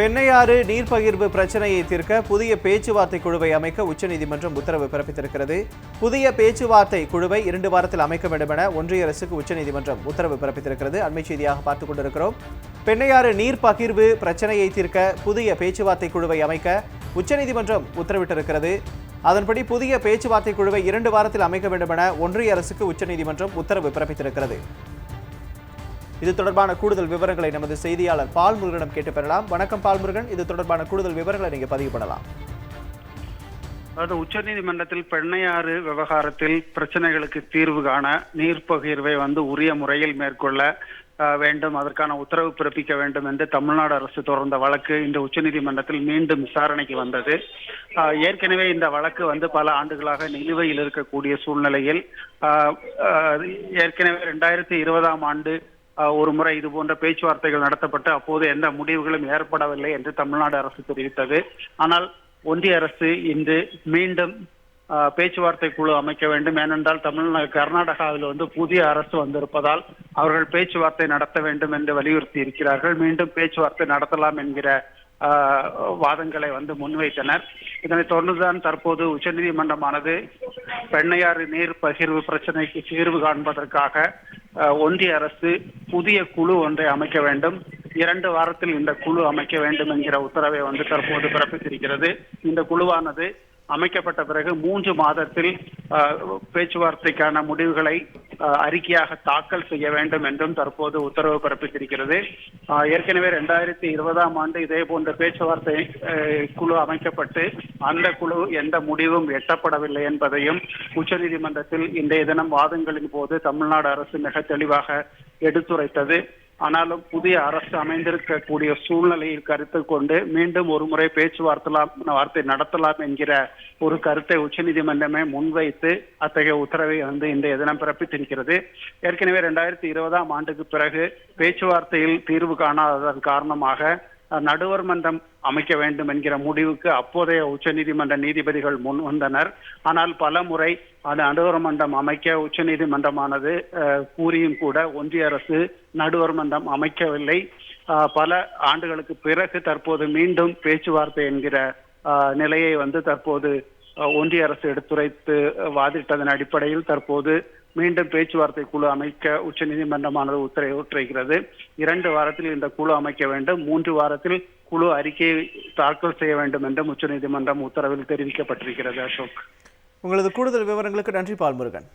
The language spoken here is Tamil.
பெண்ணையாறு நீர் பகிர்வு பிரச்சனையை தீர்க்க புதிய பேச்சுவார்த்தை குழுவை அமைக்க உச்சநீதிமன்றம் உத்தரவு பிறப்பித்திருக்கிறது. புதிய பேச்சுவார்த்தை குழுவை இரண்டு வாரத்தில் அமைக்க வேண்டும் என ஒன்றிய அரசுக்கு உச்சநீதிமன்றம் உத்தரவு பிறப்பித்திருக்கிறது. அண்மை செய்தியாக பார்த்துக் கொண்டிருக்கிறோம். பெண்ணையாறு நீர் பகிர்வு பிரச்சனையை தீர்க்க புதிய பேச்சுவார்த்தை குழுவை அமைக்க உச்சநீதிமன்றம் உத்தரவிட்டிருக்கிறது. அதன்படி புதிய பேச்சுவார்த்தை குழுவை இரண்டு வாரத்தில் அமைக்க வேண்டும் என ஒன்றிய அரசுக்கு உச்சநீதிமன்றம் உத்தரவு பிறப்பித்திருக்கிறது. இது தொடர்பான கூடுதல் விவரங்களை நமது செய்தியாளர் பால்முருகனிடம் கேட்டு பெறலாம். வணக்கம் பால்முருகன் இது தொடர்பான கூடுதல் விவரங்களை நீங்க பதிவு பண்ணலாம். அதாவது உச்சநீதிமன்றத்தில் பெண்ணையாறு விவகாரத்தில் பிரச்சனைகளுக்கு தீர்வு காண நீர் பகிர்வை வந்து உரிய முறையில் மேற்கொள்ள அஹ், வேண்டும். அதற்கான உத்தரவு பிறப்பிக்க வேண்டும் என்று தமிழ்நாடு அரசு தொடர்ந்த வழக்கு இந்த உச்சநீதிமன்றத்தில் மீண்டும் விசாரணைக்கு வந்தது. ஏற்கனவே இந்த வழக்கு வந்து பல ஆண்டுகளாக நிலுவையில் இருக்கக்கூடிய சூழ்நிலையில் ஏற்கனவே ரெண்டாயிரத்தி இருபதாம் ஆண்டு ஒரு முறை இது போன்ற பேச்சுவார்த்தைகள் நடத்தப்பட்டு அப்போது எந்த முடிவுகளும் ஏற்படவில்லை என்று தமிழ்நாடு அரசு தெரிவித்தது. ஆனால் ஒன்றிய அரசு இன்று மீண்டும் பேச்சுவார்த்தை குழு அமைக்க வேண்டும். ஏனென்றால் தமிழ்நாடு கர்நாடகாவில் வந்து புதிய அரசு வந்திருப்பதால் அவர்கள் பேச்சுவார்த்தை நடத்த வேண்டும் என்று வலியுறுத்தி இருக்கிறார்கள். மீண்டும் பேச்சுவார்த்தை நடத்தலாம் என்கிற வாதங்களை வந்து முன்வைத்தனர். இதனைத் தொடர்ந்துதான் தற்போது உச்சநீதிமன்றமானது பெண்ணையாறு நீர் பகிர்வு பிரச்சனைக்கு தீர்வு காண்பதற்காக ஒன்றிய அரசு புதிய குழு ஒன்றை அமைக்க வேண்டும். இரண்டு வாரத்தில் இந்த குழு அமைக்க வேண்டும் என்கிற உத்தரவை வந்து தற்போது பிறப்பித்திருக்கிறது. இந்த குழுவானது அமைக்கப்பட்ட பிறகு மூன்று மாதத்தில் பேச்சுவார்த்தைக்கான முடிவுகளை அஹ், அறிக்கையாக தாக்கல் செய்ய வேண்டும் என்றும் தற்போது உத்தரவு பிறப்பித்திருக்கிறது. ஏற்கனவே ரெண்டாயிரத்தி இருபதாம் ஆண்டு இதே போன்ற பேச்சுவார்த்தை அஹ், குழு அமைக்கப்பட்டு அந்த குழு எந்த முடிவும் எட்டப்படவில்லை என்பதையும் உச்சநீதிமன்றத்தில் இன்றைய தினம் வாதங்களின் போது தமிழ்நாடு அரசு மிக தெளிவாக எடுத்துரைத்தது. ஆனாலும் புதிய அரசு அமைந்திருக்கக்கூடிய சூழ்நிலையை கருத்தில் கொண்டு மீண்டும் ஒரு முறை பேச்சுவார்த்தலாம் வார்த்தை நடத்தலாம் என்கிற ஒரு கருத்தை உச்சநீதிமன்றமே முன்வைத்து அத்தகைய உத்தரவை வந்து இன்றைய தினம் பிறப்பித்திருக்கிறது. ஏற்கனவே ரெண்டாயிரத்தி இருபதாம் ஆண்டுக்கு பிறகு பேச்சுவார்த்தையில் தீர்வு காணாததன் காரணமாக நடுவர் மன்றம் அமைக்க வேண்டும் என்கிற முடிவுக்கு அப்போதைய உச்சநீதிமன்ற நீதிபதிகள் முன் வந்தனர். ஆனால் பல முறை அது நடுவர் மன்றம் அமைக்க உச்சநீதிமன்றமானது அஹ், கூறியும் கூட ஒன்றிய அரசு நடுவர் மன்றம் அமைக்கவில்லை. பல ஆண்டுகளுக்கு பிறகு தற்போது மீண்டும் பேச்சுவார்த்தை என்கிற அஹ், நிலையை வந்து தற்போது ஒன்றிய அரசு எடுத்துரைத்து வாதிட்டதன் அடிப்படையில் தற்போது மீண்டும் பேச்சுவார்த்தை குழு அமைக்க உச்சநீதிமன்றமானது உத்தரவிட்டிருக்கிறது இரண்டு வாரத்தில் இந்த குழு அமைக்க வேண்டும். மூன்று வாரத்தில் குழு அறிக்கையை தாக்கல் செய்ய வேண்டும் என்றும் உச்சநீதிமன்றம் உத்தரவில் தெரிவிக்கப்பட்டிருக்கிறது அசோக். உங்களது கூடுதல் விவரங்களுக்கு நன்றி பால்முருகன்.